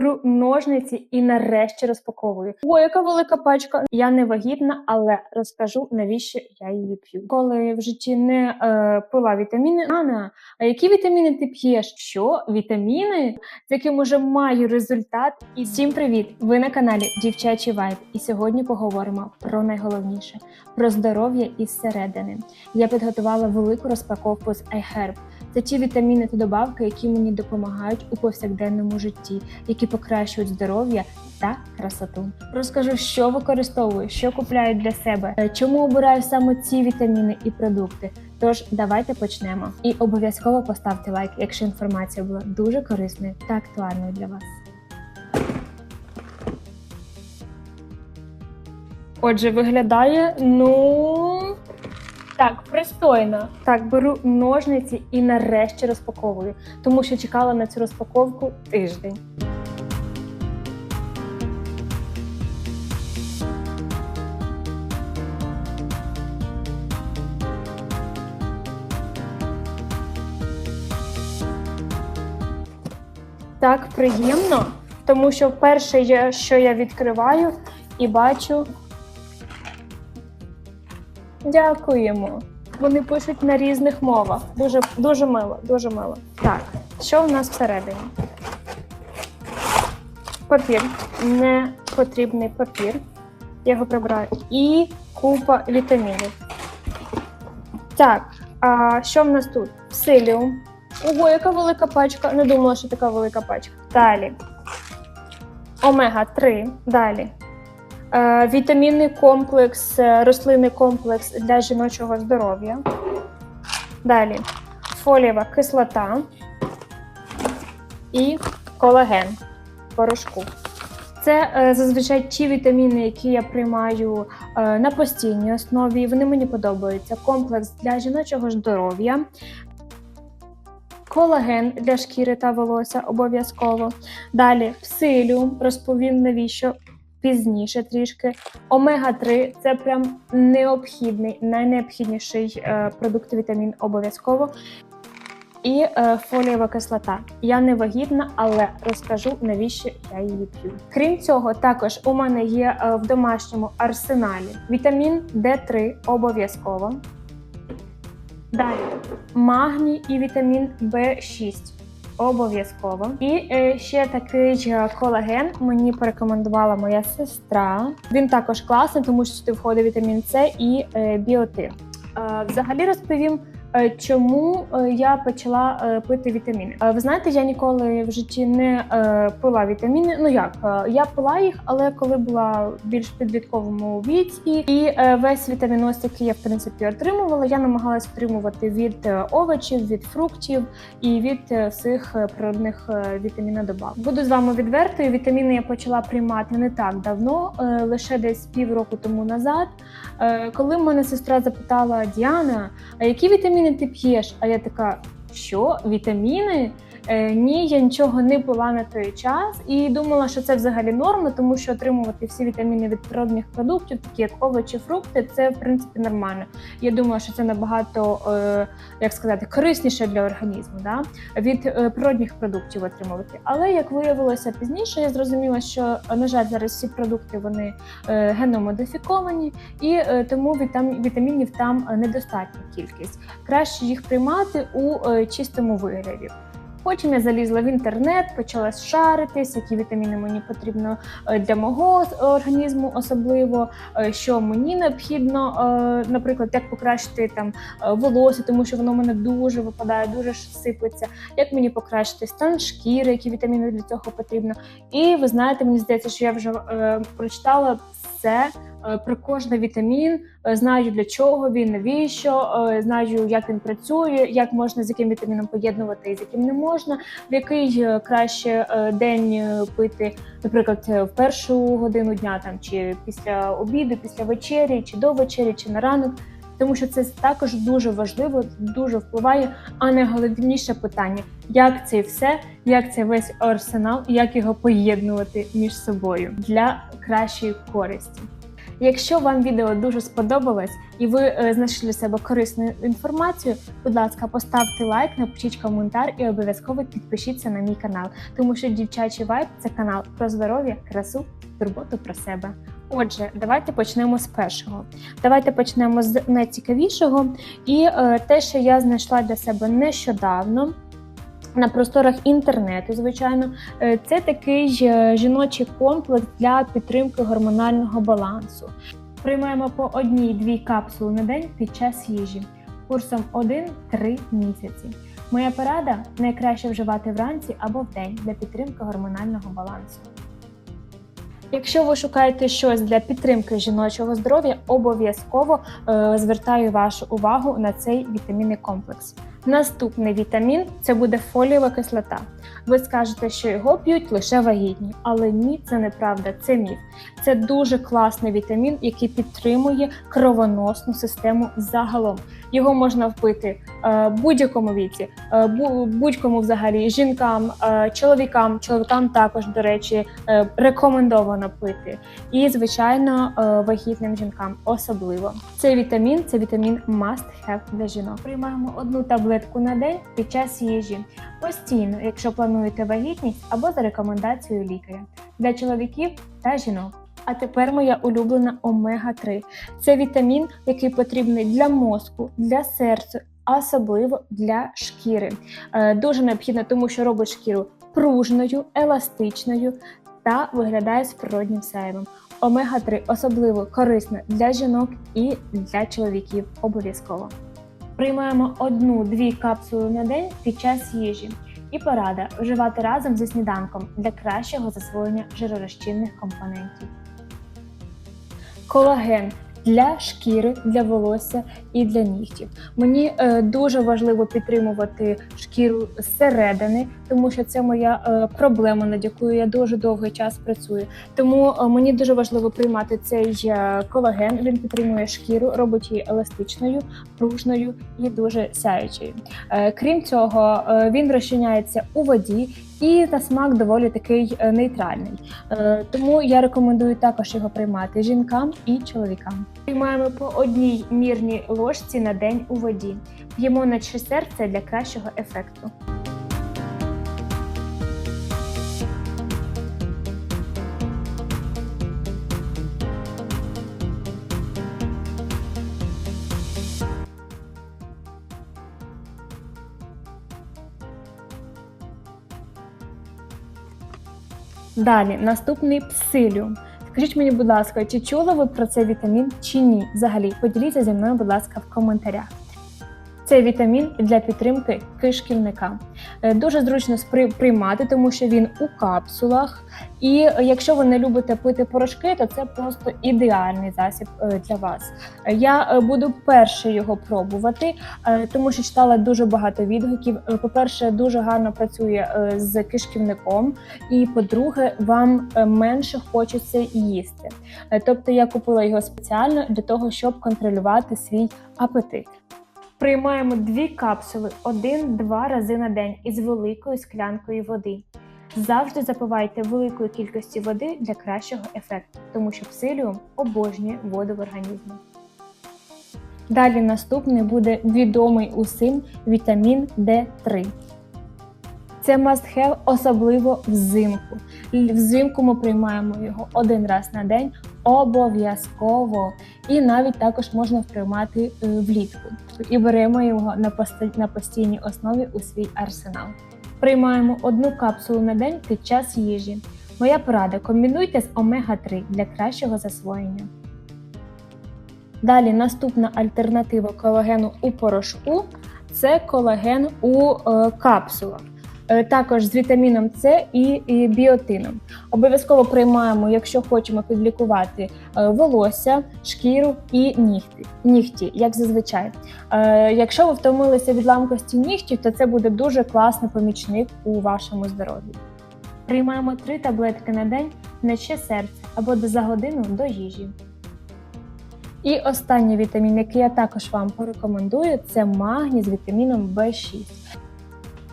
Беру ножниці і нарешті розпаковую. О, яка велика пачка. Я не вагітна, але розкажу навіщо я її п'ю. Коли в житті не е, пила вітаміни, Ана, а які вітаміни ти п'єш? Що вітаміни, з яким уже маю результат? І всім привіт! Ви на каналі Дівчачий Вайб. І сьогодні поговоримо про найголовніше про здоров'я із середини. Я підготувала велику розпаковку з iHerb. Це ті вітаміни та добавки, які мені допомагають у повсякденному житті, які покращують здоров'я та красоту. Розкажу, що використовую, що купляю для себе, е, чому обираю саме ці вітаміни і продукти. Тож давайте почнемо. І обов'язково поставте лайк, якщо інформація була дуже корисною та актуальною для вас. Отже, виглядає, ну. Так, пристойно. Так, беру ножниці і нарешті розпаковую, тому що чекала на цю розпаковку тиждень. Так, приємно, тому що перше, що я відкриваю і бачу. Дякуємо. Вони пишуть на різних мовах. Дуже, дуже мило, дуже мило. Так, що в нас всередині? Папір. Не потрібний папір. Я його прибираю. І купа вітамінів. Так, а що в нас тут? Псиліум. Ого, яка велика пачка. Не думала, що така велика пачка. Далі. Омега-3. Далі. Е, Вітамінний комплекс, е, рослинний комплекс для жіночого здоров'я. Далі фолієва кислота і колаген порошку. Це е, зазвичай ті вітаміни, які я приймаю на постійній основі. Вони мені подобаються. Комплекс для жіночого здоров'я, колаген для шкіри та волосся обов'язково. Далі псиліум, розповім навіщо пізніше трішки. Омега-3 це прям необхідний, найнеобхідніший е, продукт вітамін обов'язково. І е, фолієва кислота. Я не вагітна, але розкажу навіщо я її п'ю. Крім цього, також у мене є е, в домашньому арсеналі вітамін D3 обов'язково. Далі магній і вітамін В6 обов'язково. І е, ще такий е, колаген мені порекомендувала моя сестра. Він також класний, тому що сюди входить вітамін С і е, біотин. Е, взагалі розповім. Е, Чому е, я почала е, пити вітаміни? Ви знаєте, я ніколи в житті не пила вітаміни. Ну як я пила їх, але коли була більш підлітковому віці, і весь вітаміноз, який я в принципі отримувала, я намагалась отримувати від овочів, від фруктів і від всіх природних вітамінодобав. Буду з вами відвертою. Вітаміни я почала приймати не так давно, лише десь півроку тому назад. Коли мене сестра запитала Діана, а які вітаміни ти п'єш? А я така, що вітаміни? Е, ні, я нічого не пила на той час і думала, що це взагалі норма, тому що отримувати всі вітаміни від природних продуктів, такі як овочі, фрукти, це в принципі нормально. Я думала, що це набагато е, як сказати корисніше для організму, да? від е, природних продуктів отримувати. Але як виявилося пізніше, я зрозуміла, що на жаль, зараз всі продукти вони геномодифіковані, і тому вітам, вітамінів там недостатня кількість. Краще їх приймати у чистому вигляді. Потім я залізла в інтернет, почала шаритись, які вітаміни мені потрібно е, для мого організму, особливо е, що мені необхідно, е, наприклад, як покращити там волосся, тому що воно в мене дуже випадає, дуже ж сипеться. Як мені покращити стан шкіри, які вітаміни для цього потрібно. І ви знаєте, мені здається, що я вже прочитала все. Е, Про кожний вітамін е, знаю для чого він, навіщо, е, знаю, як він працює, як можна з яким вітаміном поєднувати і з яким не можна, в який краще день пити, наприклад, в першу годину дня там чи після обіду, після вечері, чи до вечері, чи на ранок. Тому що це також дуже важливо, дуже впливає. А найголовніше питання: як це все, як це весь арсенал, як його поєднувати між собою для кращої користі. Якщо вам відео дуже сподобалось і ви е, знайшли для себе корисну інформацію, будь ласка, поставте лайк, напишіть коментар і обов'язково підпишіться на мій канал, тому що дівчачий вайб це канал про здоров'я, красу, турботу про себе. Отже, давайте почнемо з першого. Давайте почнемо з найцікавішого. І е, те, що я знайшла для себе нещодавно. На просторах інтернету, звичайно, Е, це такий е, жіночий комплекс для підтримки гормонального балансу. Приймаємо по одній-дві капсули на день під час їжі курсом 1-3 місяці. Моя порада найкраще вживати вранці або вдень для підтримки гормонального балансу. Якщо ви шукаєте щось для підтримки жіночого здоров'я, обов'язково е, звертаю вашу увагу на цей вітамінний комплекс. Наступний вітамін це буде фолієва кислота. Ви скажете, що його п'ють лише вагітні, але ні, це неправда, це міф. Це дуже класний вітамін, який підтримує кровоносну систему загалом. Його можна впити е, будь-якому віці, е, будь-кому взагалі жінкам, е, чоловікам, чоловікам також, до речі, рекомендовано пити. І, звичайно, вагітним жінкам особливо. Цей вітамін це вітамін must have для жінок. Приймаємо одну таблетку на день під час їжі. Постійно, якщо плануєте вагітність або за рекомендацією лікаря для чоловіків та жінок. А тепер моя улюблена омега-3. Це вітамін, який потрібний для мозку, для серця, а особливо для шкіри. Е, Дуже необхідно, тому що робить шкіру пружною, еластичною та виглядає з природнім сяйвом. Омега-3 особливо корисна для жінок і для чоловіків обов'язково. Приймаємо одну-дві капсули на день під час їжі. І порада вживати разом зі сніданком для кращого засвоєння жиророзчинних компонентів. Колаген для шкіри, для волосся і для нігтів. Мені е, дуже важливо підтримувати шкіру зсередини, тому що це моя е, проблема, над якою я дуже довгий час працюю. Тому е, мені дуже важливо приймати цей колаген. Він підтримує шкіру, робить її еластичною, пружною і дуже сяючою. Крім цього, він розчиняється у воді. І на смак доволі такий е, нейтральний. Е, Тому я рекомендую також його приймати жінкам і чоловікам. Приймаємо по одній мірній ложці на день у воді. П'ємо на чи серце для кращого ефекту. Далі, наступний псиліум. Скажіть мені, будь ласка, чи чули ви про цей вітамін чи ні? Взагалі, поділіться зі мною, будь ласка, в коментарях. Це вітамін для підтримки кишківника. Е, Дуже зручно спри- приймати, тому що він у капсулах. І е, якщо ви не любите пити порошки, то це просто ідеальний засіб е, для вас. Я буду перше його пробувати, тому що читала дуже багато відгуків. По-перше, дуже гарно працює з кишківником, і по-друге, вам менше хочеться їсти. Тобто я купила його спеціально для того, щоб контролювати свій апетит. Приймаємо дві капсули один-два рази на день із великою склянкою води. Завжди запивайте великою кількістю води для кращого ефекту, тому що псиліум обожнює воду в організмі. Далі наступний буде відомий усім вітамін D3. Це must have, особливо взимку. Взимку ми приймаємо його один раз на день обов'язково. І навіть також можна приймати е, влітку. І беремо його на, постійній основі у свій арсенал. Приймаємо одну капсулу на день під час їжі. Моя порада: комбінуйте з омега-3 для кращого засвоєння. Далі наступна альтернатива колагену у порошку це колаген у е, капсулах. Е, Також з вітаміном С і, біотином. Обов'язково приймаємо, якщо хочемо підлікувати е, волосся, шкіру і нігті, нігті як зазвичай. Е, Якщо ви втомилися від ламкості нігтів, то це буде дуже класний помічник у вашому здоров'ї. Приймаємо три таблетки на день на ще серце або за годину до їжі. І останній вітамін, який я також вам порекомендую, це магній з вітаміном В6.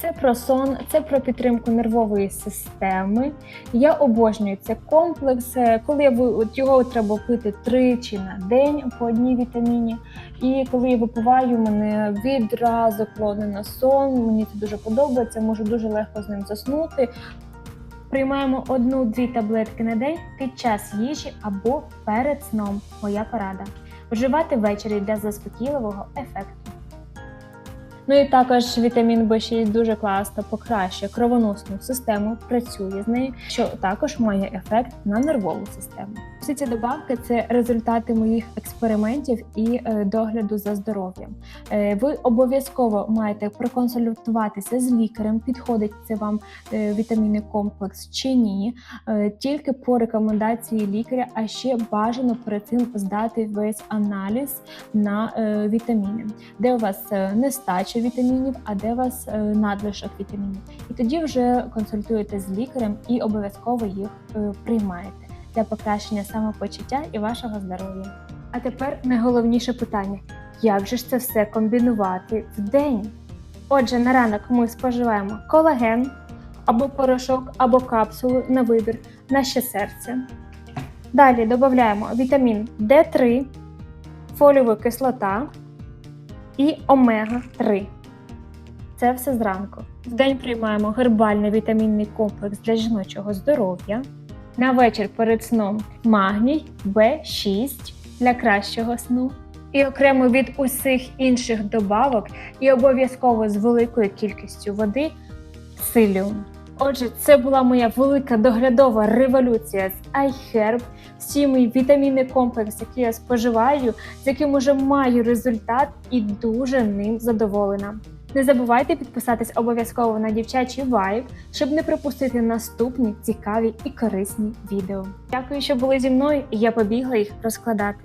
Це про сон, це про підтримку нервової системи. Я обожнюю цей комплекс. Коли я його треба пити тричі на день по одній вітаміні. І коли я випиваю, мене відразу клоне на сон. Мені це дуже подобається, можу дуже легко з ним заснути. Приймаємо одну-дві таблетки на день під час їжі або перед сном. Моя порада. Вживати ввечері для заспокійливого ефекту. Ну і також вітамін В6 дуже класно покращує кровоносну систему, працює з нею, що також має ефект на нервову систему. Всі ці добавки це результати моїх експериментів і е, догляду за здоров'ям. Е, ви обов'язково маєте проконсультуватися з лікарем, підходить це вам е, вітамінний комплекс чи ні, тільки по рекомендації лікаря, а ще бажано перед цим здати весь аналіз на вітаміни, де у вас нестача вітамінів, а де у вас надлишок вітамінів. І тоді вже консультуєте з лікарем і обов'язково їх приймаєте для покращення самопочуття і вашого здоров'я. А тепер найголовніше питання: як же ж це все комбінувати в день? Отже, на ранок ми споживаємо колаген або порошок, або капсулу на вибір, наше серце. Далі додаємо вітамін D3, фоліова кислота і омега-3. Це все зранку. Вдень приймаємо гербальний вітамінний комплекс для жіночого здоров'я. На вечір перед сном магній В6 для кращого сну. І окремо від усіх інших добавок і обов'язково з великою кількістю води силіум. Отже, це була моя велика доглядова революція з iHerb. Всі мій вітамінний комплекс, який я споживаю, з яким уже маю результат і дуже ним задоволена. Не забувайте підписатись обов'язково на дівчачий вайб, щоб не пропустити наступні цікаві і корисні відео. Дякую, що були зі мною, і я побігла їх розкладати.